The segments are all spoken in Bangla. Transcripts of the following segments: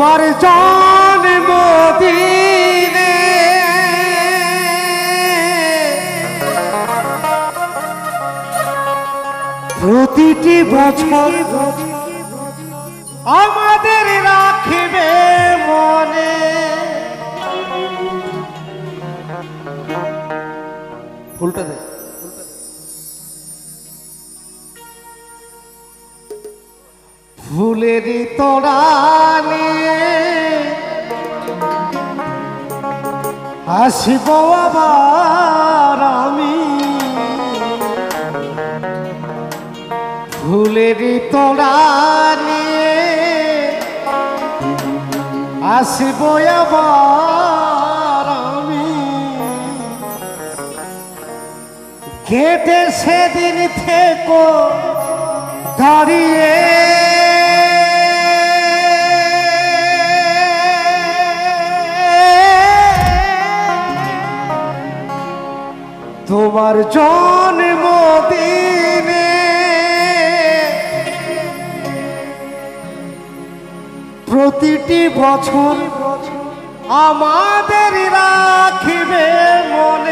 তোমার জন্মদিনে প্রতিটি বছর আমাদের রাখিবে মনে। উল্টা দে। ফুলের তোড়ালে আসিব আবার আমি। ফুলের তোড়ালে আসিব আবার আমি। গেটে সেদিন থেকো দাঁড়িয়ে তোমার জন্মদিনে প্রতিটি বছর আমাদের রাখিবে মনে।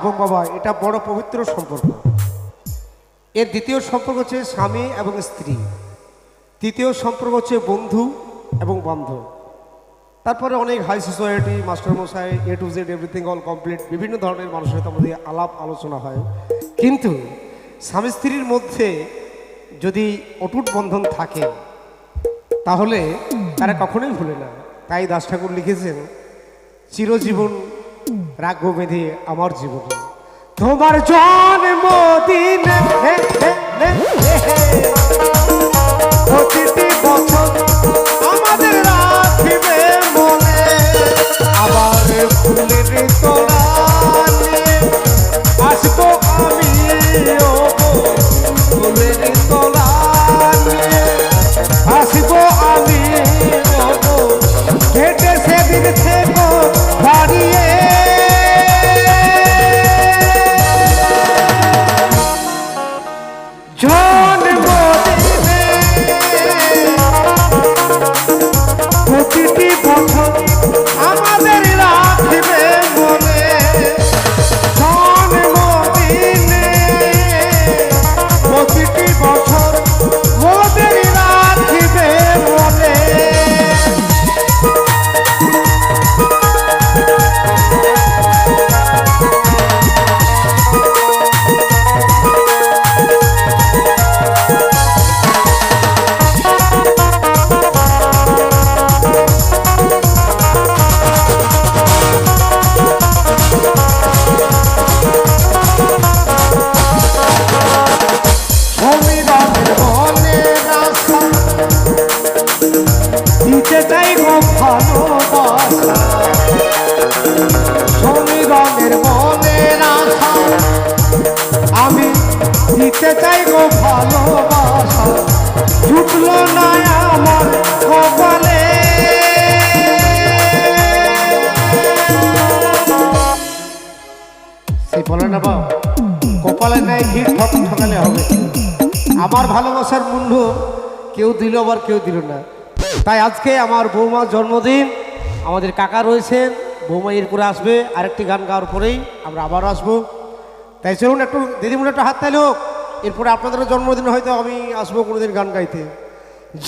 এবং বাবা, এটা বড় পবিত্র সম্পর্ক। এর দ্বিতীয় সম্পর্ক হচ্ছে স্বামী এবং স্ত্রী। তৃতীয় সম্পর্ক হচ্ছে বন্ধু এবং বান্ধব। তারপরে অনেক হাই সোসাইটি মাস্টারমশাই A to Z everything all complete বিভিন্ন ধরনের মানুষের সাথে আমাদের আলাপ আলোচনা হয়। কিন্তু স্বামী স্ত্রীর মধ্যে যদি অটুট বন্ধন থাকে, তাহলে তারা কখনোই ভুলে না। তাই দাস ঠাকুর লিখেছেন, চিরজীবন রাখব বেঁধে আমার জীবন তোমার জন্মদিন আমাদের কপালে নেই ঘি ঠক ঠকালে হবে? আমার ভালোবাসার মূল্য কেউ দিল আবার কেউ দিল না। তাই আজকে আমার বৌমার জন্মদিন। আমাদের কাকা রয়েছেন, বৌমা এরপরে আসবে, আরেকটি গান গাওয়ার পরেই আমরা আবার আসব। তাই চলুন একটু, দিদিমণি একটা হাত তাই হোক, এরপরে আপনাদেরও জন্মদিন হয়তো আমি আসব কোনোদিন গান গাইতে।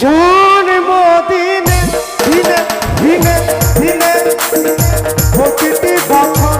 জন্মদিনে ভিনে ভিনে ভিনে প্রতিটি বছর